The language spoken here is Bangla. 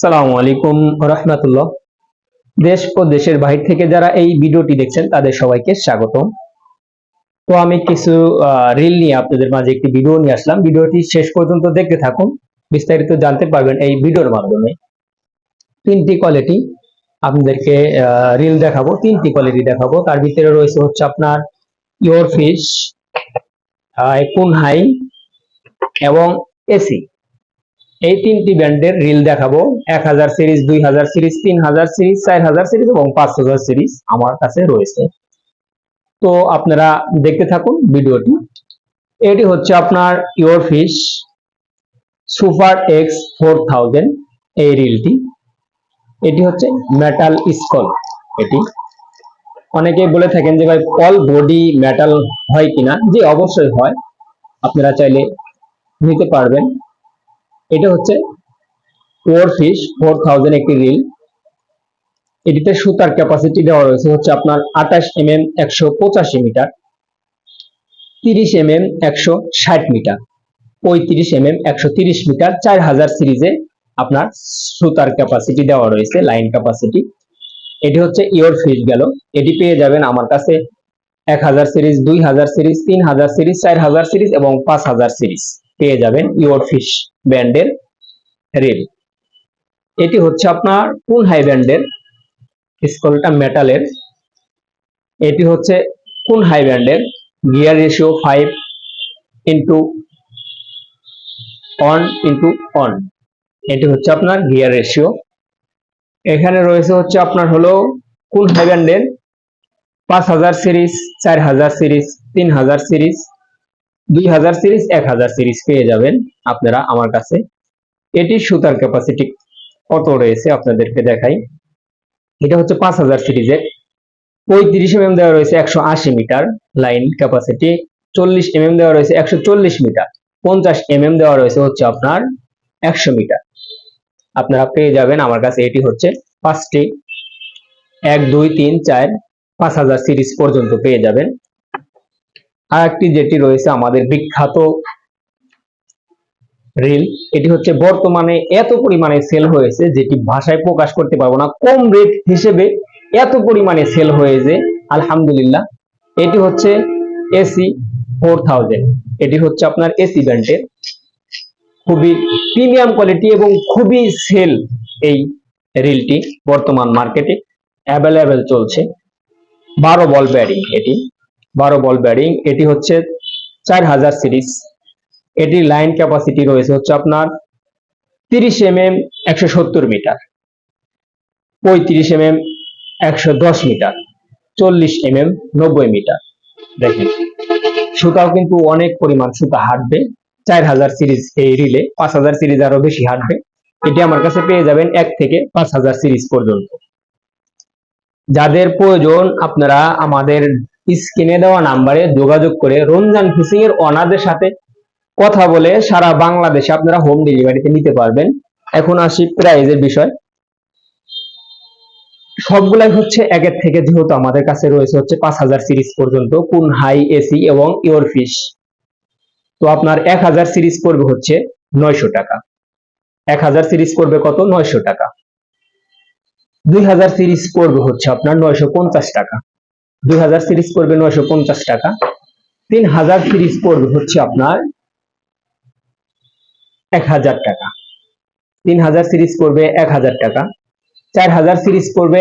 সালামু আলাইকুম রহমতুল্লাহ। দেশ ও দেশের বাহির থেকে যারা এই ভিডিওটি দেখছেন, তাদের সবাইকে স্বাগত তো আমি কিছু রিল নিয়ে আপনাদের মাঝে একটি ভিডিও নিয়ে আসলাম। ভিডিওটি শেষ পর্যন্ত দেখতে থাকুন। বিস্তারিত জানতে পারবেন এই ভিডিওর মাধ্যমে। তিনটি কোয়ালিটি আপনাদেরকে রিল দেখাবো। তিনটি কোয়ালিটি দেখাবো। তার ভিতরে রয়েছে হচ্ছে আপনার ইয়োর ফিশ কুনহাই এবং এসি এই তিনটি ব্যান্ডের রিল দেখাবো। এক হাজার সিরিজ দুই হাজার সিরিজ তিন হাজার সিরিজ চার হাজার সিরিজ এবং পাঁচ হাজার সিরিজ আমার কাছে রয়েছে। তো আপনারা দেখতে থাকুন ভিডিওটি। এটি হচ্ছে আপনার your fish super X four thousand এই রিলটি এটি হচ্ছে মেটাল স্কল এটি। অনেকে বলে থাকেন যে ভাই অল বডি মেটাল হয় কিনা? জি, অবশ্যই হয়। আপনারা চাইলে নিতে পারবেন। এটা হচ্ছে ওয়ার ফিশ ফোর থাউজেন্ড একটি রিল। এটিতে সুতার ক্যাপাসিটি দেওয়া রয়েছে হচ্ছে আপনার আঠাশ এম এম একশো পঁচাশি মিটার, তিরিশ এম এম একশো ষাট মিটার, পঁয়ত্রিশ এম এম একশো তিরিশ মিটার, চার হাজার সিরিজে আপনার সুতার ক্যাপাসিটি দেওয়া রয়েছে লাইন ক্যাপাসিটি এটি হচ্ছে ইয়োর ফিশ গেল। এটি পেয়ে যাবেন আমার কাছে এক হাজার সিরিজ, দুই হাজার সিরিজ, তিন হাজার সিরিজ, চার হাজার সিরিজ এবং পাঁচ হাজার সিরিজ। পেয়ে যাবেন ইয়োর ফিশ ব্যান্ডের রেল। এটি হচ্ছে আপনার কোন হাই ব্যান্ডের স্কলটা মেটালের। এটি হচ্ছে কোন হাই ব্যান্ডের gear ratio five into one into one এটি হচ্ছে আপনার গিয়ার রেশিও। এখানে রয়েছে হচ্ছে আপনার হলো কোন হাই ব্যান্ডের পাঁচ হাজার সিরিজ, চার হাজার সিরিজ, তিন হাজার সিরিজ দুই হাজার সিরিজ এক হাজার সিরিজ পেয়ে যাবেন আপনারা আমার কাছে। এটির সুতার ক্যাপাসিটি কত রয়েছে আপনাদেরকে দেখাই। এটা হচ্ছে পাঁচ হাজার সিরিজের পঁয়ত্রিশ এম দেওয়া রয়েছে একশো আশি মিটার। লাইন ক্যাপাসিটি চল্লিশ এম দেওয়া রয়েছে একশো চল্লিশ মিটার। পঞ্চাশ এম দেওয়া রয়েছে হচ্ছে আপনার একশো মিটার। আপনারা পেয়ে যাবেন আমার কাছে এটি হচ্ছে পাঁচটি। এক, দুই, তিন, চার, পাঁচ হাজার সিরিজ পর্যন্ত পেয়ে যাবেন। আর একটি যেটি রয়েছে আমাদের বিখ্যাত রিল, এটি হচ্ছে বর্তমানে এত পরিমাণে সেল হয়েছে যেটি ভাষায় প্রকাশ করতে পারব না, কম রেট হিসেবে এত পরিমাণে সেল হয়েছে, আলহামদুলিল্লাহ। এটি হচ্ছে এসি ফোর থাউজেন্ড এটি হচ্ছে আপনার এসি ব্যান্ডের খুবই প্রিমিয়াম কোয়ালিটি এবং খুবই সেল এই রিলটি বর্তমান মার্কেটে অ্যাভেলেবেল চলছে। বারো বল ব্যারিং এটি। বারো বল ব্যারিং এটি হচ্ছে চার হাজার সিরিজ। এটির লাইন ক্যাপাসিটি রয়েছে হচ্ছে আপনার তিরিশ এম এম মিটার, পঁয়ত্রিশ এম এম মিটার, চল্লিশ এম এম মিটার। দেখেন, সুতাও কিন্তু অনেক পরিমাণ সুতা হাঁটবে। চার হাজার সিরিজ এই রিলে পাঁচ হাজার সিরিজ আরও বেশি হাঁটবে। এটি আমার কাছে পেয়ে যাবেন এক থেকে পাঁচ হাজার সিরিজ পর্যন্ত। যাদের প্রয়োজন আপনারা আমাদের স্ক্রিনে দেওয়া নাম্বারে যোগাযোগ করে রমজান ফিসিং এর অনারদের সাথে কথা বলে সারা বাংলাদেশে আপনারা হোম ডেলিভারিতে নিতে পারবেন। এখন আসি প্রাইজের বিষয়। সবগুলাই হচ্ছে একের থেকে যেহেতু আমাদের কাছে রয়েছে হচ্ছে পাঁচ হাজার সিরিজ পর্যন্ত, কোন হাই এসি এবং ইয়োর ফিশ তো আপনার এক হাজার সিরিজ পড়বে হচ্ছে নয়শো টাকা। এক হাজার সিরিজ পড়বে কত? নয়শো টাকা। দুই হাজার সিরিজ পড়বে হচ্ছে আপনার নয়শো পঞ্চাশ টাকা। দুই হাজার সিরিজ পড়বে নয়শো পঞ্চাশ টাকা। তিন হাজার সিরিজ পড়বে হচ্ছে আপনার এক হাজার টাকা। তিন হাজার সিরিজ পড়বে এক হাজার টাকা। চার হাজার সিরিজ পড়বে